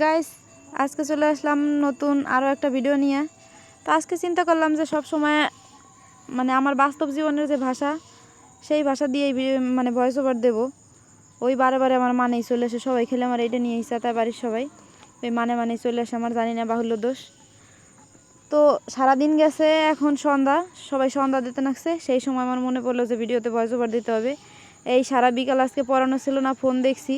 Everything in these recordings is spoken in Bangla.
গাইস আজকে চলে আসলাম নতুন আরও একটা ভিডিও নিয়ে। তো আজকে চিন্তা করলাম যে সব সময় মানে আমার বাস্তব জীবনের যে ভাষা, সেই ভাষা দিয়েই মানে ভয়েস ওভার দেবো। ওই বারে বারে আমার মানেই চলে আসে সবাই খেলে আমার এটা নিয়ে ইচ্ছা তাই বাড়ির সবাই। ওই মানে মানেই চলে আসে আমার, জানি না বাহুল্য দোষ। তো সারাদিন গেছে এখন সন্ধ্যা, সবাই সন্ধ্যা দিতে নাকছে। সেই সময় আমার মনে পড়ল যে ভিডিওতে ভয়েস ওভার দিতে হবে। এই সারা বিকাল আজকে পড়ানো ছিল না ফোন দেখছি।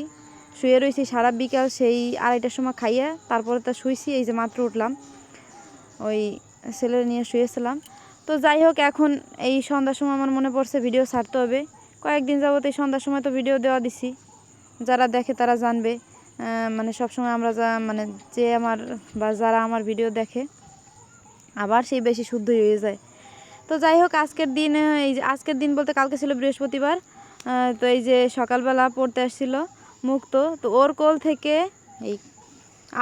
শুয়ে রয়েছি সারা বিকাল সেই আড়াইটার সময় খাইয়া তারপরে তা শুয়েছি এই যে মাত্র উঠলাম। ওই ছেলে নিয়ে শুয়েছিলাম। তো যাই হোক, এখন এই সন্ধ্যার সময় আমার মনে পড়ছে ভিডিও ছাড়তে হবে। কয়েকদিন যাবত এই সন্ধ্যার সময় তো ভিডিও দেওয়া দিছি। যারা দেখে তারা জানবে। মানে সবসময় আমরা যা মানে যে আমার বা যারা আমার ভিডিও দেখে, আবার সেই বেশি শুদ্ধ হয়ে যায়। তো যাই হোক, আজকের দিন, এই যে আজকের দিন বলতে কালকে ছিল বৃহস্পতিবার। তো এই যে সকালবেলা পড়তে আসছিল। মুক্ত, তো ওর কোল থেকে এই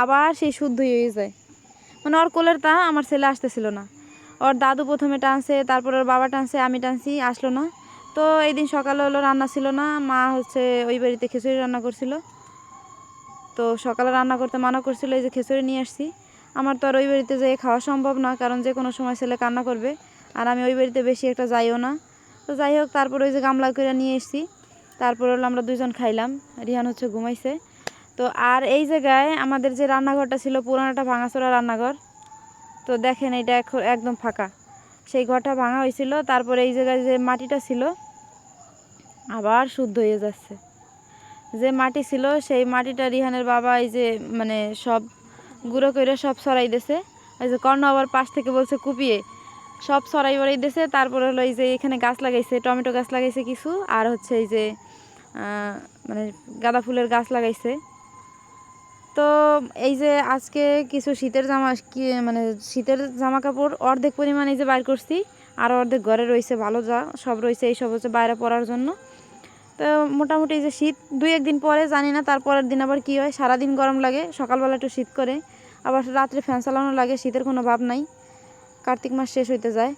আবার সেই শুদ্ধ হয়ে যায়। মানে ওর কোলের তা আমার ছেলে আসতেছিল না। ওর দাদু প্রথমে টানছে, তারপর ওর বাবা টানছে, আমি টানছি, আসলো না। তো এই দিন সকালে হলো রান্না ছিল না, মা হচ্ছে ওই বাড়িতে খিচুড়ি রান্না করছিল। তো সকালে রান্না করতে মানা করছিল, এই যে খিচুড়ি নিয়ে আসছি। আমার তো আর ওই বাড়িতে যেয়ে খাওয়া সম্ভব না, কারণ যে কোনো সময় ছেলে কান্না করবে। আর আমি ওই বাড়িতে বেশি একটা যাইও না। তো যাই হোক, তারপর ওই যে গামলা করে নিয়ে এসেছি। তারপর হলো আমরা দুজন খাইলাম। রিহান হচ্ছে ঘুমাইছে। তো আর এই জায়গায় আমাদের যে রান্নাঘরটা ছিল, পুরানোটা ভাঙাচোরা রান্নাঘর, তো দেখেন এটা এখন একদম ফাঁকা। সেই ঘরটা ভাঙা হয়েছিল, তারপরে এই জায়গায় যে মাটিটা ছিল, আবার শুদ্ধ হয়ে যাচ্ছে। যে মাটি ছিল, সেই মাটিটা রিহানের বাবা এই যে মানে সব গুঁড়ো করে সব সরাই দিয়েছে। এই যে কর্ণ আবার পাশ থেকে বলছে, কুপিয়ে। সব সরাই বরাই দিয়েছে, তারপরে হলো এই যে এখানে গাছ লাগাইছে, টমেটো গাছ লাগাইছে কিছু, আর হচ্ছে এই যে মানে গাঁদা ফুলের গাছ লাগাইছে। তো এই যে আজকে কিছু শীতের জামা মানে শীতের জামা কাপড় অর্ধেক পরিমাণ এই যে বাইর করছি, আর অর্ধেক ঘরে রয়েছে ভালো যা, সব রয়েছে এই সব হচ্ছে বাইরে পরার জন্য। তো মোটামুটি এই যে শীত, দুই একদিন পরে জানি না, তারপরের দিন আবার কি হয়, সারাদিন গরম লাগে, সকালবেলা একটু শীত করে, আবার রাত্রে ফ্যান চালানো লাগে, শীতের কোনো ভাব নাই, কার্তিক মাস শেষ হইতে যায়।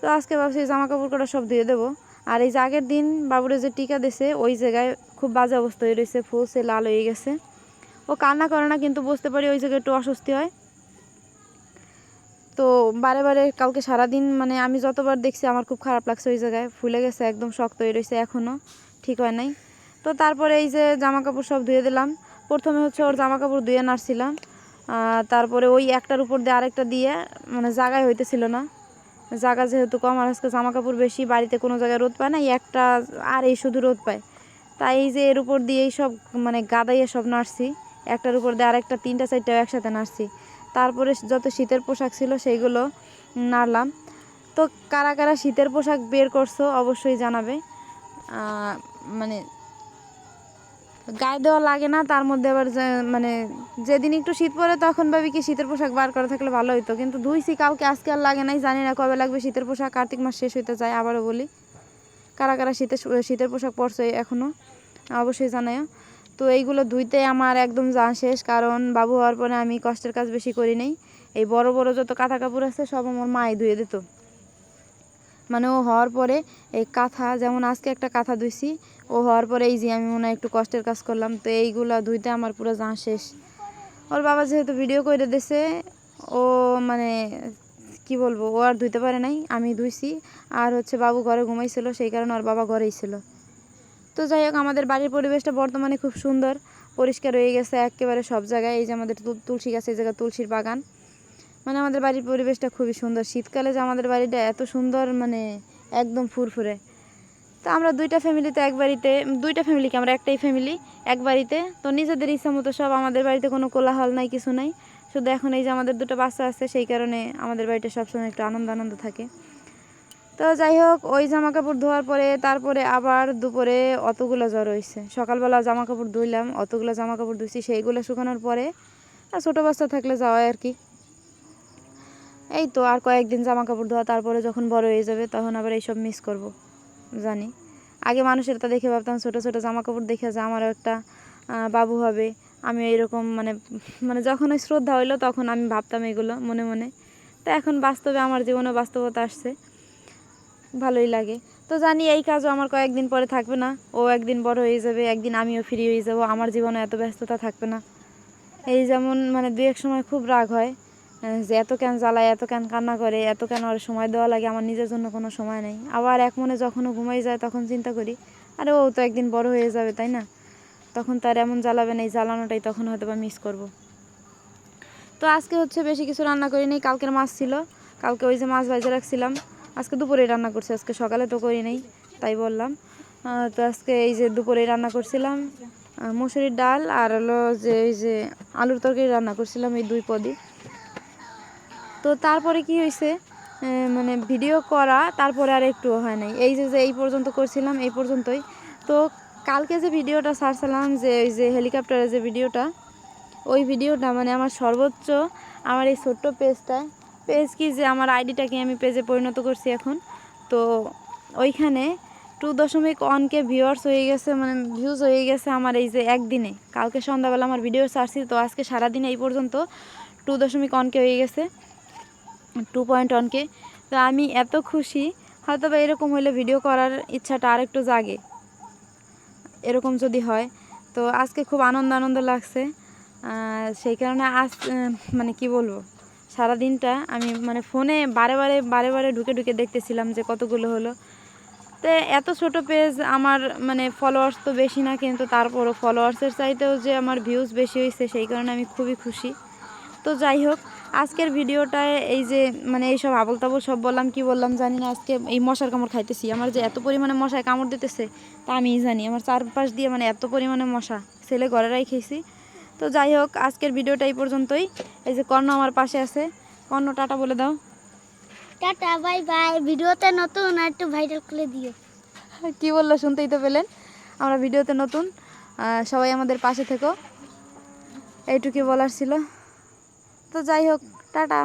তো আজকে ভাবছি জামা কাপড় কটা সব ধুয়ে দেবো। আর এই যে আগের দিন বাবুরে যে টিকা দিছে, ওই জায়গায় খুব বাজে অবস্থা হয়ে রয়েছে ফুলসে লাল হয়ে গেছে। ও কান্না করে না, কিন্তু বুঝতে পারি ওই জায়গায় একটু অস্বস্তি হয়। তো বারে বারে কালকে সারাদিন মানে আমি যতবার দেখছি আমার খুব খারাপ লাগছে ওই জায়গায়। ফুলে গেছে, একদম শক্ত হয়ে রয়েছে এখনও ঠিক হয় নাই। তো তারপরে এই যে জামা কাপড় সব ধুয়ে দিলাম। প্রথমে হচ্ছে ওর জামা কাপড় ধুয়ে নাড়ছিলাম। তারপরে ওই একটার উপর দিয়ে আরেকটা দিয়ে মানে জায়গায় হইতেছিল না। জায়গা যেহেতু কম, আর আজকে জামা কাপড় বেশি, বাড়িতে কোনো জায়গায় রোদ পায় না একটা আর এই শুধু রোদ পায়। তাই এই যে এর উপর দিয়েই সব মানে গাদাইয়ে সব নাড়ছি, একটার উপর দিয়ে আরেকটা, তিনটা চারটা একসাথে নাড়ছি। তারপরে যত শীতের পোশাক ছিল সেইগুলো নাড়লাম। তো কারা কারা শীতের পোশাক বের করছ অবশ্যই জানাবে। মানে গায়ে দেওয়া লাগে না, তার মধ্যে আবার যে- মানে যেদিন একটু শীত পড়ে তখন ভাবি কি শীতের পোশাক বার করা থাকলে ভালো হতো কিন্তু ধুইছি, কাউকে আজকে আর লাগে নাই, জানি না কবে লাগবে শীতের পোশাক, কার্তিক মাস শেষ হইতে যায় আবারও বলি। কারা কারা শীতের শীতের পোশাক পরছে এখনও অবশ্যই জানাও তো এইগুলো ধুইতে আমার একদম জান শেষ, কারণ বাবু হওয়ার পরে আমি কষ্টের কাজ বেশি করি নাই। এই বড় বড় যত কাঁথা কাপড় আছে, সব আমার মাই ধুয়ে দিত। মানে ও হওয়ার পরে এই কাঁথা, যেমন আজকে একটা কাঁথা ধুইছি, ও হওয়ার পরে এই যে আমি মনে হয় একটু কষ্টের কাজ করলাম, তো এইগুলা ধুইতে আমার পুরো জাঁ শেষ। ওর বাবা যেহেতু ভিডিও করে দিছে, ও মানে কি বলব, ও আর ধুইতে পারে নাই, আমি ধুইছি, আর হচ্ছে বাবু ঘরে ঘুমাইছিল, সেই কারণে ওর বাবা ঘরেই ছিল। তো যাই হোক, আমাদের বাড়ির পরিবেশটা বর্তমানে খুব সুন্দর, পরিষ্কার হয়ে গেছে একেবারে সব জায়গায়, এই যে আমাদের তুলসী গাছ, এই জায়গায় তুলসীর বাগান। মানে আমাদের বাড়ির পরিবেশটা খুবই সুন্দর। শীতকালে যে আমাদের বাড়িটা এত সুন্দর মানে একদম ফুরফুরে। তো আমরা দুইটা ফ্যামিলিতে এক বাড়িতে, দুইটা ফ্যামিলিকে আমরা একটাই ফ্যামিলি এক বাড়িতে। তো নিজেদের ইচ্ছা মতো সব আমাদের বাড়িতে কোনো কোলাহল নাই, কিছু নাই। শুধু এখন এই যে আমাদের দুটো বাচ্চা আছে, সেই কারণে আমাদের বাড়িটা সবসময় একটু আনন্দ আনন্দ থাকে। তো যাই হোক, ওই জামা কাপড় ধোয়ার পরে, তারপরে আবার দুপুরে অতগুলো জ্বর হয়েছে সকালবেলা জামা কাপড় ধুইলাম, অতগুলো জামা কাপড় ধুইছি, সেইগুলো শুকানোর পরে, আর ছোটো বাচ্চা থাকলে যাওয়াই আর কি। এই তো আর কয়েকদিন জামা কাপড় ধোয়া, তারপরে যখন বড় হয়ে যাবে তখন আবার এইসব মিস করব, জানি। আগে মানুষের তা দেখে ভাবতাম ছোটো ছোটো জামা কাপড় দেখে যে আমারও একটা বাবু হবে। আমি এইরকম মানে মানে যখন ওই শ্রদ্ধা হইল তখন আমি ভাবতাম এগুলো মনে মনে। তো এখন বাস্তবে আমার জীবনে বাস্তবতা আসছে। ভালোই লাগে। তো জানি এই কাজও আমার কয়েকদিন পরে থাকবে না। ও একদিন বড় হয়ে যাবে, একদিন আমিও ফ্রি হয়ে যাব। আমার জীবনে এত ব্যস্ততা থাকবে না। এই যেমন মানে দু এক সময় খুব রাগ হয়। যে এত কেন জ্বালায়, এত কেন কান্না করে, এত কেন ওর সময় দেওয়া লাগে, আমার নিজের জন্য কোনো সময় নেই। আবার এক মনে যখনও ঘুমাই যায়, তখন চিন্তা করি, আরে ও তো একদিন বড় হয়ে যাবে, তাই না? তখন তার এমন জ্বালাবে না, এই জ্বালানোটাই তখন হয়তো বা মিস করব। তো আজকে হচ্ছে বেশি কিছু রান্না করিনি, কালকের মাছ ছিল। কালকে ওই যে মাছ ভাজা রাখছিলাম, আজকে দুপুরে রান্না করছি, আজকে সকালে তো করি নেই, তাই বললাম। তো আজকে এই যে দুপুরে রান্না করছিলাম মুসুরির ডাল আর হলো যে এই যে আলুর তরকারি রান্না করছিলাম, এই দুই পদই। তো তারপরে কি হয়েছে মানে ভিডিও করা, তারপরে আর একটু হয় নাই। এই যে যে এই পর্যন্ত করছিলাম, এই পর্যন্তই। তো কালকে যে ভিডিওটা ছাড়ছিলাম, যে ওই যে হেলিকপ্টারের যে ভিডিওটা, ওই ভিডিওটা মানে আমার সর্বোচ্চ আমার এই ছোট্ট পেজটায় পেজ কি যে আমার আইডিটাকে আমি পেজে পরিণত করছি এখন। তো ওইখানে টু দশমিক ওয়ানকে ভিউয়ার্স হয়ে গেছে মানে ভিউজ হয়ে গেছে আমার এই যে একদিনে। কালকে সন্ধ্যাবেলা আমার ভিডিও ছাড়ছি, তো আজকে সারাদিন এই পর্যন্ত টু দশমিক ওয়ানকে হয়ে গেছে। টু পয়েন্ট ওয়ানকে তো আমি এত খুশি হয়তো বা এরকম হলে ভিডিও করার ইচ্ছাটা আরেকটু জাগে, এরকম যদি হয়। তো আজকে খুব আনন্দ আনন্দ লাগছে সেই কারণে আজ মানে কি বলব সারা দিনটা আমি মানে ফোনে বারে বারে বারে বারে ঢুকে ঢুকে দেখতেছিলাম যে কতগুলো হলো। তো এত ছোট পেজ আমার মানে ফলোয়ার্স তো বেশি না, কিন্তু তারপরও ফলোয়ার্সের চাইতেও যে আমার ভিউজ বেশি হয়েছে সেই কারণে আমি খুবই খুশি। তো যাই হোক আজকের ভিডিওটায় এই যে মানে এইসব আবল তাবল সব বললাম কি বললাম জানি না আজকে এই মশার কামড় খাইতেছি। আমার যে এত পরিমাণে মশায় কামড় দিতেছে তা আমিই জানি। আমার চারপাশ দিয়ে মানে এত পরিমাণে মশা ছেলে ঘরেরাই খেয়েছি। তো যাই হোক আজকের ভিডিওটা এই পর্যন্তই। এই যে কর্ণ আমার পাশে আছে। কর্ণ টাটা বলে দাও। Tata bye bye. ভিডিওতে নতুন আর একটু ভাইরাল করে দিও। কি বলল শুনতেই তো পেলেন? আমরা ভিডিওতে নতুন সবাই আমাদের পাশে থেকো। এইটুকুই বলার ছিল। তো যাই হোক টাটা।